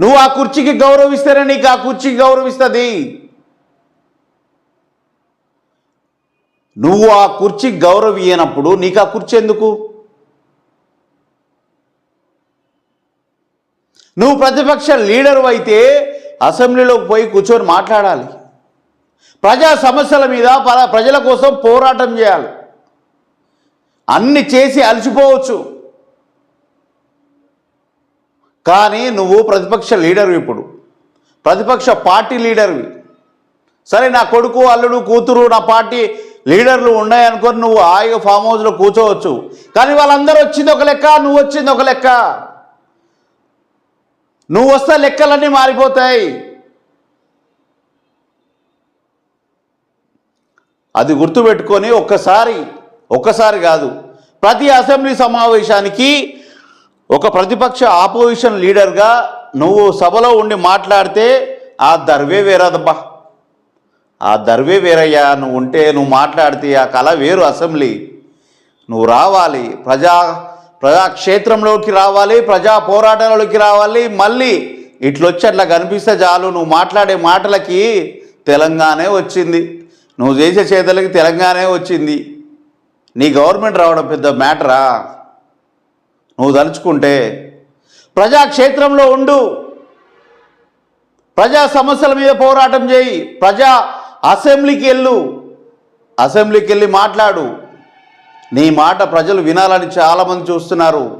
నువ్వు ఆ కుర్చీకి గౌరవిస్తేనే నీకు ఆ కుర్చీకి గౌరవిస్తుంది. నువ్వు ఆ కుర్చీకి గౌరవియనప్పుడు నీకు ఆ కుర్చీ ఎందుకు? నువ్వు ప్రతిపక్ష లీడరు అయితే అసెంబ్లీలోకి పోయి కూర్చొని మాట్లాడాలి. ప్రజా సమస్యల మీద ప్రజల కోసం పోరాటం చేయాలి. అన్ని చేసి అలసిపోవచ్చు. కానీ నువ్వు ప్రతిపక్ష లీడరు ఇప్పుడు. ప్రతిపక్ష పార్టీ లీడర్వి. సరే నా కొడుకు అల్లుడు కూతురు నా పార్టీ లీడర్లు ఉన్నాయనుకొని నువ్వు హాయిగా ఫామ్ హౌస్లో కూర్చోవచ్చు. కానీ వాళ్ళందరూ వచ్చింది ఒక లెక్క నువ్వు వచ్చింది ఒక లెక్క. నువ్వు వస్తే లెక్కలన్నీ మారిపోతాయి. అది గుర్తుపెట్టుకొని ఒక్కసారి ఒక్కసారి కాదు ప్రతి అసెంబ్లీ సమావేశానికి ఒక ప్రతిపక్ష ఆపోజిషన్ లీడర్గా నువ్వు సభలో ఉండి మాట్లాడితే ఆ దర్వే వేరదబ్బా. ఆ దర్వే వేరయ్యా. నువ్వు ఉంటే నువ్వు మాట్లాడితే ఆ కళ వేరు అసెంబ్లీ. నువ్వు రావాలి. ప్రజా ప్రజాక్షేత్రంలోకి రావాలి. ప్రజా పోరాటాలలోకి రావాలి. మళ్ళీ ఇట్లొచ్చి అట్లా కనిపిస్తే చాలు. నువ్వు మాట్లాడే మాటలకి తెలంగాణే వచ్చింది. నువ్వు చేసే చేతలకి తెలంగాణే వచ్చింది. నీ గవర్నమెంట్ రావడం పెద్ద మ్యాటరా? నువ్వు తలుచుకుంటే ప్రజాక్షేత్రంలో ఉండు. ప్రజా సమస్యల మీద పోరాటం చేయి. ప్రజా అసెంబ్లీకి వెళ్ళు. అసెంబ్లీకి వెళ్ళి మాట్లాడు. నీ మాట ప్రజలు వినాలని చాలామంది చూస్తున్నారు.